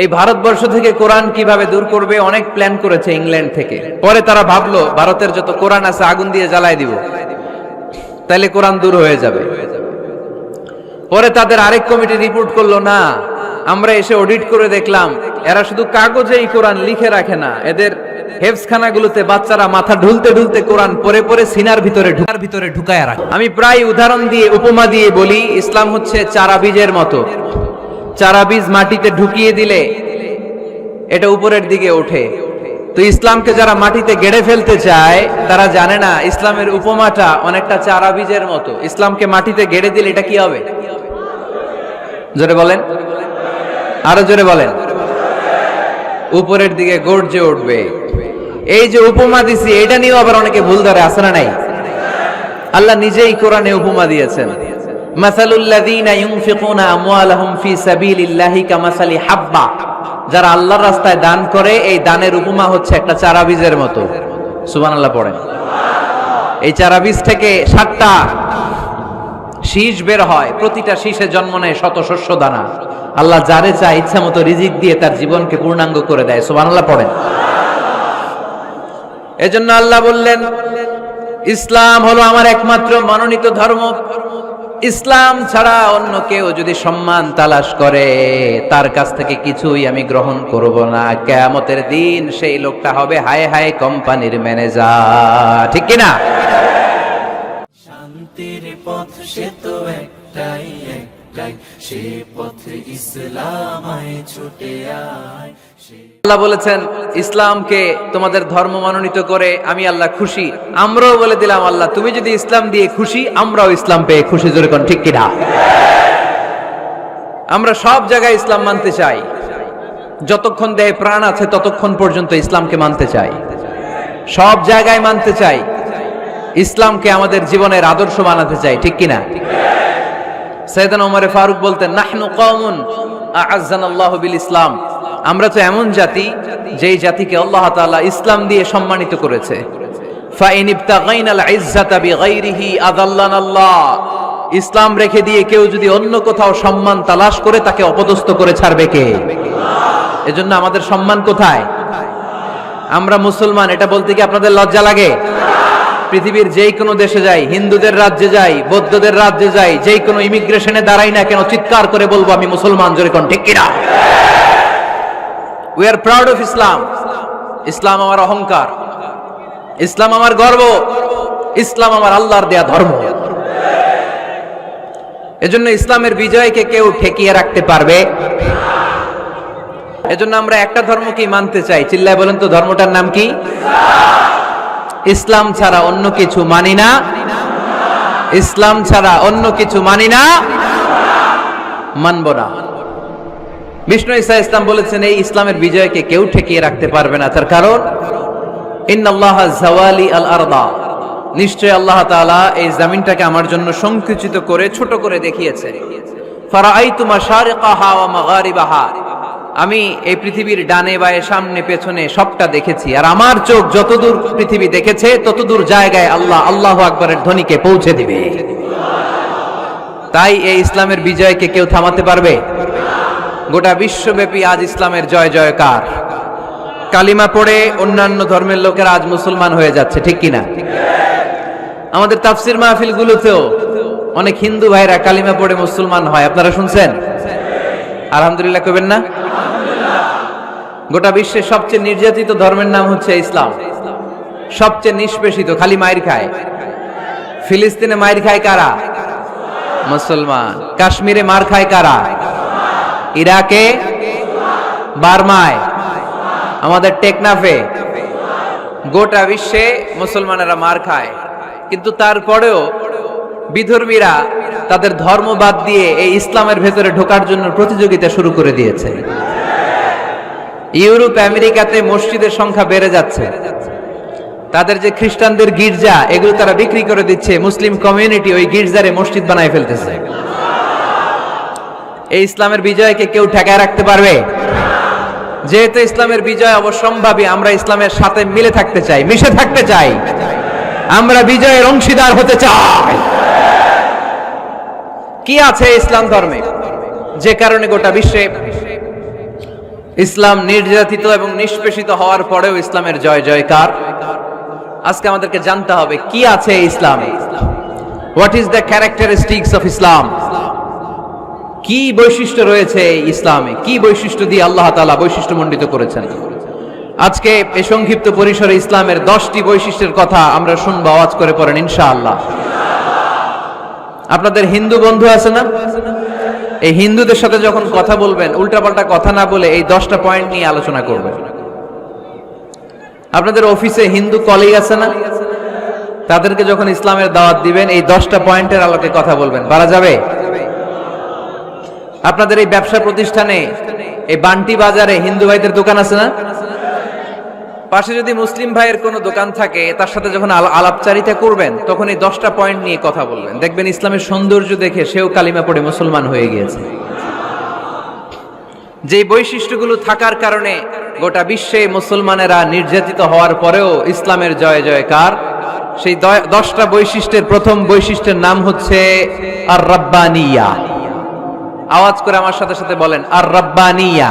এই ভারতবর্ষ থেকে কোরআন কীভাবে দূর করবে, অনেক প্ল্যান করেছে ইংল্যান্ড থেকে। পরে তারা ভাবলো, ভারতের যত কোরআন আছে, আগুন দিয়ে জ্বালায় দিব। তাইলে কোরআন দূর হয়ে যাবে। পরে তাদের আরেক কমিটি রিপোর্ট করল, না, আমরা এসে অডিট করে দেখলাম, এরা শুধু কাগজেই কোরআন লিখে রাখে না। এদের হেফসখানাগুলোতে বাচ্চারা মাথা ঢুলতে ঢুলতে কোরআন পরে পরে সিনার ভিতরে ঢুকার ভিতরে ঢুকায় রাখে। আমি প্রায় উদাহরণ দিয়ে, উপমা দিয়ে বলি, ইসলাম হচ্ছে চারা বীজের মতো। চারা বীজ মাটিতে ঢুকিয়ে দিলে এটা উপরের দিকে ওঠে। তো ইসলামকে যারা মাটিতে গেড়ে ফেলতে চায়, তারা জানে না ইসলামের উপমাটা অনেকটা চারা বীজের মতো। ইসলামকে মাটিতে গেড়ে দিলে এটা কি হবে? জোরে বলেন। আরও জোরে বলেন। উপরের দিকে গর্জে উঠবে। এই যে উপমা দিছি, এটা নিয়েও আবার অনেকে ভুল ধরে আসে না নাই? আল্লাহ নিজেই কোরআনে উপমা দিয়েছেন। যারা আল্লাহর রাস্তায় দান করে, এই দানের উপমা হচ্ছে একটা চারা বীজের মতো পড়েন। এই চারা বীজ থেকে সাতটা শীষ বের হয়, প্রতিটা শীষে জন্ম নেয় শত শস্য দানা। আল্লাহ যারে চায় ইচ্ছা মতো রিজিক দিয়ে তার জীবনকে পূর্ণাঙ্গ করে দেয়। সুবহানাল্লাহ পড়েন। এজন্য আল্লাহ বললেন, ইসলাম হলো আমার একমাত্র মনোনীত ধর্ম। ইসলাম ছাড়া অন্য কেউ যদি সম্মান তালাশ করে, তার কাছ থেকে কিছুই আমি গ্রহণ করব না। কেয়ামতের দিন সেই লোকটা হবে হায় হায় কোম্পানির ম্যানেজার। ঠিক কিনা? শান্তির পথ সে তো একটাই আল্লাহ বলেছেন, ইসলামকে তোমাদের ধর্ম মনোনীত করে আমি আল্লাহ খুশি। আমরাও বলে দিলাম, আল্লাহ, তুমি যদি ইসলাম দিয়ে খুশি, আমরাও ইসলাম পেয়ে খুশি। জোরে কোন ঠিক কিনা? আমরা সব জায়গায় ইসলাম মানতে চাই। যতক্ষণ দেহে প্রাণ আছে, ততক্ষণ পর্যন্ত ইসলামকে মানতে চাই। সব জায়গায় মানতে চাই। ইসলামকে আমাদের জীবনের আদর্শ বানাতে চাই, ঠিক কিনা? সৈয়দান ওমরে ফারুক বলতেন, নাহনু কওমুন আ'আজ্জানাল্লাহু বিল ইসলাম আমরা তো এমন জাতি যেই জাতিকে আল্লাহ তাআলা ইসলাম দিয়ে সম্মানিত করেছে। ফাইন আযাল্লানাল্লাহ। ইসলাম রেখে দিয়ে কেউ যদি অন্য কোথাও সম্মান তালাশ করে, তাকে অপদস্থ করে ছাড়বে কে? এজন্য আমাদের সম্মান কোথায়? আমরা মুসলমান, এটা বলতে কি আপনাদের লজ্জা লাগে? পৃথিবীর যেই কোনো দেশে যাই, হিন্দুদের রাজ্যে যাই, বৌদ্ধদের রাজ্যে যাই যেই কোনো ইমিগ্রেশনে দাঁড়াই না কেন চিৎকার করে বলব আমি মুসলমান জোরে কোন, ঠিক কিনা? We are proud of Islam ইসলাম আমার অহংকার। ইসলাম আমার গর্ব। ইসলাম আমার আল্লাহর দেয়া ধর্ম। এজন্য ইসলামের বিজয়কে কেউ ঠেকিয়ে রাখতে পারবে। এজন্য আমরা একটা ধর্মকেই মানতে চাই। চিল্লায় বলেন তো, ধর্মটার নাম কি? ইসলাম ছাড়া অন্য কিছু মানি না। ইসলাম ছাড়া অন্য কিছু মানি না। মানব না। বিষ্ণু ইসা ইসলাম বলেছেন, এই ইসলামের বিজয়কে কেউ ঠেকিয়ে রাখতে পারবে না। তার কারণ নিশ্চয় আল্লাহ এই জমিনটাকে আমার জন্য সংকুচিত করে, ছোট করে দেখিয়েছে। ফারাআইতু মাশারিকাহা ওয়া মাগারিবাহা। আমি এই পৃথিবীর ডানে বায়ে সামনে পেছনে সবটা দেখেছি। আর আমার চোখ যতদূর পৃথিবী দেখেছে, ততদূর জায়গায় আল্লাহ আল্লাহ আকবরের ধ্বনিকে পৌঁছে দিবে। তাই এই ইসলামের বিজয়কে কেউ থামাতে পারবে? গোটা বিশ্বব্যাপী আজ ইসলামের জয় জয়কার। কালিমা পড়ে অন্যান্য ধর্মের লোকেরা আজ মুসলমান হয়ে যাচ্ছে, ঠিক কিনা আমাদের তাফসির মাহফিল গুলোতেও অনেক হিন্দু ভাইরা কালিমা পড়ে মুসলমান হয়, আপনারা শুনছেন? আলহামদুলিল্লাহ কবেন না? গোটা বিশ্বের সবচেয়ে নির্যাতিত ধর্মের নাম হচ্ছে ইসলাম। সবচেয়ে নিষ্পেষিত, খালি মায়ের খায়। ফিলিস্তিনে মায়ের খায় কারা? মুসলমান। কাশ্মীরে মার খায় কারা? ইরাকে? বার্মায়। আমাদের টেকনাফে। গোটা বিশ্বে মুসলমানেরা মার খায়। কিন্তু তারপরেও বিধর্মীরা তাদের ধর্ম বাদ দিয়ে এই ইসলামের ভেতরে ঢোকার জন্য প্রতিযোগিতা শুরু করে দিয়েছে। ইউরোপ, আমেরিকাতে মসজিদের সংখ্যা বেড়ে যাচ্ছে। তাদের যে খ্রিস্টানদের গির্জা, এগুলো তারা বিক্রি করে দিচ্ছে। মুসলিম কমিউনিটি ওই গির্জারে মসজিদ বানায় ফেলতেছে। এই ইসলামের বিজয়কে কেউ ঠেকায় রাখতে পারবে? যেহেতু ইসলামের বিজয় অবসম্ভাবী আমরা ইসলামের সাথে মিলে থাকতে চাই, মিশে থাকতে চাই। আমরা বিজয়ের অংশীদার হতে চাই। কি আছে ইসলাম ধর্মে? যে কারণে গোটা বিশ্বে ইসলাম নির্যাতিত এবং নিষ্পেষিত হওয়ার পরেও ইসলামের জয় জয়কার। আজকে আমাদেরকে জানতে হবে, কি আছে ইসলামে? What is the characteristics of Islam কি বৈশিষ্ট্য রয়েছে ইসলামে? কি বৈশিষ্ট্য দিয়ে আল্লাহ তাআলা বৈশিষ্ট্য মণ্ডিত করেছেন? আজকে এই সংক্ষিপ্ত পরিসরে ইসলামের দশটি বৈশিষ্ট্যের কথা আমরা শুনব, আওয়াজ করে পড়েন ইনশাআল্লাহ। আপনাদের হিন্দু বন্ধু আছে না? এই হিন্দুদের সাথে যখন কথা বলবেন, উল্টাপাল্টা কথা না বলে এই দশটা পয়েন্ট নিয়ে আলোচনা করবেন। আপনাদের অফিসে হিন্দু কলিগ আছে না? তাদেরকে যখন ইসলামের দাওয়াত দিবেন, এই দশটা পয়েন্টের আলোকে কথা বলবেন। পারা যাবে? আপনাদের এই ব্যবসা প্রতিষ্ঠানে, এই বান্টি বাজারে হিন্দু ভাইদের দোকান আছে না? পাশে যদি মুসলিম ভাইয়ের কোনো দোকান থাকে, তার সাথে যখন আলাপচারিতা করবেন তখন এই দশটা পয়েন্ট নিয়ে কথা বলবেন। দেখবেন ইসলামের সৌন্দর্য দেখে সেও কালিমা পড়ে মুসলমান হয়ে গিয়েছে। যে বৈশিষ্ট্যগুলো থাকার কারণে গোটা বিশ্বে মুসলমানেরা নির্যাতিত হওয়ার পরেও ইসলামের জয় জয়কার। সেই দশটা বৈশিষ্ট্যের প্রথম বৈশিষ্ট্যের নাম হচ্ছে আর রব্বানিয়া আওয়াজ করে আমার সাথে সাথে বলেন আর রব্বানিয়া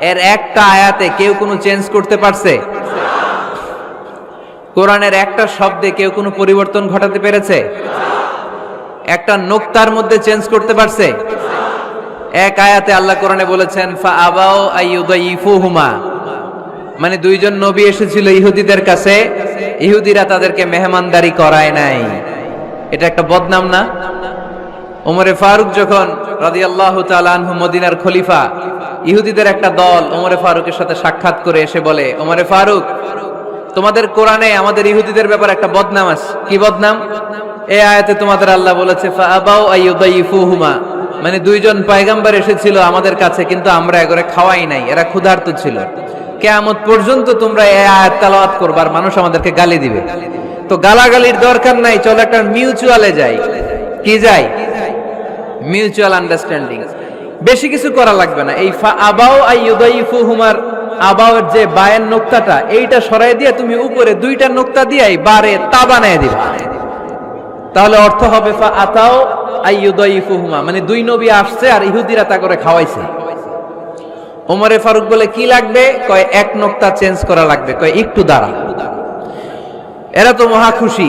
এর একটা আয়াতে কেউ কোনো চেঞ্জ করতে পারছে? কোরআনের একটা শব্দে কেউ কোনো পরিবর্তন ঘটাতে পেরেছে? একটা নোক্তার মধ্যে চেঞ্জ করতে পারছে? এক আয়াতে আল্লাহ কোরআনে বলেছেন ফা আবাও আইয়ুদাইফুহুমা। মানে দুইজন নবী এসেছিল ইহুদিদের কাছে, ইহুদিরা তাদেরকে মেহমানদারি করায় নাই। এটা একটা বদনাম না? ওমরে ফারুক যখন রাদিয়াল্লাহু তাআলা আনহু মদিনার খলিফা। ইহুদিদের একটা দল ওমরে ফারুকের সাথে সাক্ষাৎ করে এসে বলে, ওমরে ফারুক, তোমাদের কোরআনে আমাদের ইহুদিদের ব্যাপারে একটা বদনাম আছে। কি বদনাম? এই আয়াতে তোমাদের আল্লাহ বলেছে মানে দুইজন এসেছিল আমাদের কাছে, কিন্তু আমরা এগরে খাওয়াই নাই, এরা ক্ষুধার্ত ছিল। কেয়ামত পর্যন্ত তোমরা এই আয়াত তেলাওয়াত করবা আর মানুষ আমাদেরকে গালি দিবে। তো গালাগালির দরকার নাই, চলো একটা মিউচুয়ালে যাই। কি যাই? মিউচুয়াল আন্ডারস্ট্যান্ডিং বেশি কিছু করা লাগবে না। এই আবাও আইয়ুদাইফু হুমার আবাওয়ের যে বায়ের নোক্তাটা, এইটা সরাই দিয়ে তুমি উপরে দুইটা নোক্তা দিয়াই বারে তা বানায় দিবা। তাহলে অর্থ হবে ফা আতাও আইয়ুদাইফু হুমা মানে দুই নবী আসছে আর ইহুদিরা তা করে খাওয়াইছে। ওমরে ফারুক বলে, কি লাগবে? কয়, এক নোক্তা চেঞ্জ করা লাগবে। কয়, একটু দাঁড়া। এরা তো মহা খুশি।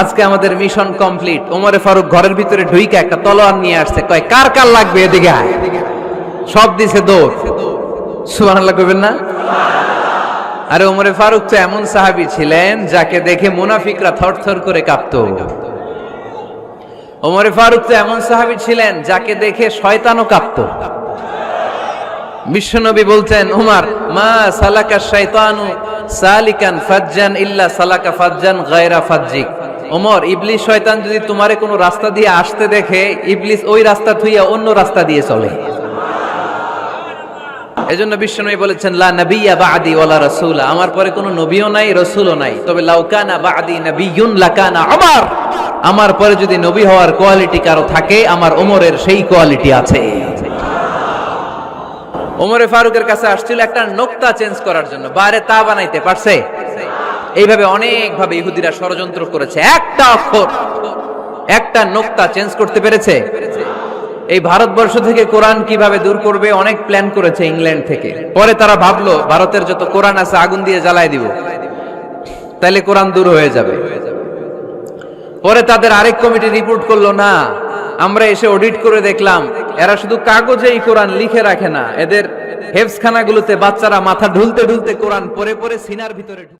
আজকে আমাদের মিশন কমপ্লিট। ওমরে ফারুক ঘরের ভিতরে ঢুইকা একটা তলোয়ার নিয়ে আসছে। কয়, কার কার লাগবে এদিকে সব দিছে কইবেন না? আরে ওমরে ফারুক তো এমন সাহাবী ছিলেন যাকে দেখে মুনাফিকরা থরথর করে কাঁপতো। ওমরে ফারুক তো এমন সাহাবী ছিলেন যাকে দেখে শয়তানও কাঁপতো। বিশ্বনবী বলছেন উমার, মা সালাকা শয়তানু সালিকান ফাজ্জান ইল্লা সালাকা ফাজ্জান গায়রা ফাজ্জিক। ওমর, ইবলিস, শয়তান যদি তোমারে কোনো রাস্তা দিয়ে আসতে দেখে, ইবলিস ওই রাস্তা থুইয়া অন্য রাস্তা দিয়ে চলে। এজন্য বিশ্বনবী বলেছেন, লা নবিয়্যা বাদি ওয়ালা রাসূলা। আমার পরে কোনো নবীও নাই, রাসূলও নাই। তবে লাউকানা বাদি নবিয়্যুন লাকানা আমার আমার পরে যদি নবী হওয়ার কোয়ালিটি কারও থাকে, আমার ওমরের সেই কোয়ালিটি আছে। ওমরে ফারুকের কাছে আসছিল একটা নোক্তা চেঞ্জ করার জন্য। বাইরে তা বানাইতে পারছে? এইভাবে অনেক ভাবে ইহুদিরা ষড়যন্ত্র করেছে। একটা অক্ষর, একটা নোক্তা চেঞ্জ করতে পেরেছে। এই ভারতবর্ষ থেকে কোরআন কীভাবে দূর করবে, অনেক প্ল্যান করেছে ইংল্যান্ড থেকে। পরে তারা ভাবলো, ভারতের যত কোরআন আছে, আগুন দিয়ে জ্বালায় দিব। তাইলে কোরআন দূর হয়ে যাবে। পরে তাদের আরেক কমিটি রিপোর্ট করল, না, আমরা এসে অডিট করে দেখলাম, এরা শুধু কাগজে এই কোরআন লিখে রাখে না। এদের হেফসখানাগুলোতে বাচ্চারা মাথা ঢুলতে ঢুলতে কোরআন পরে পরে সিনার ভিতরে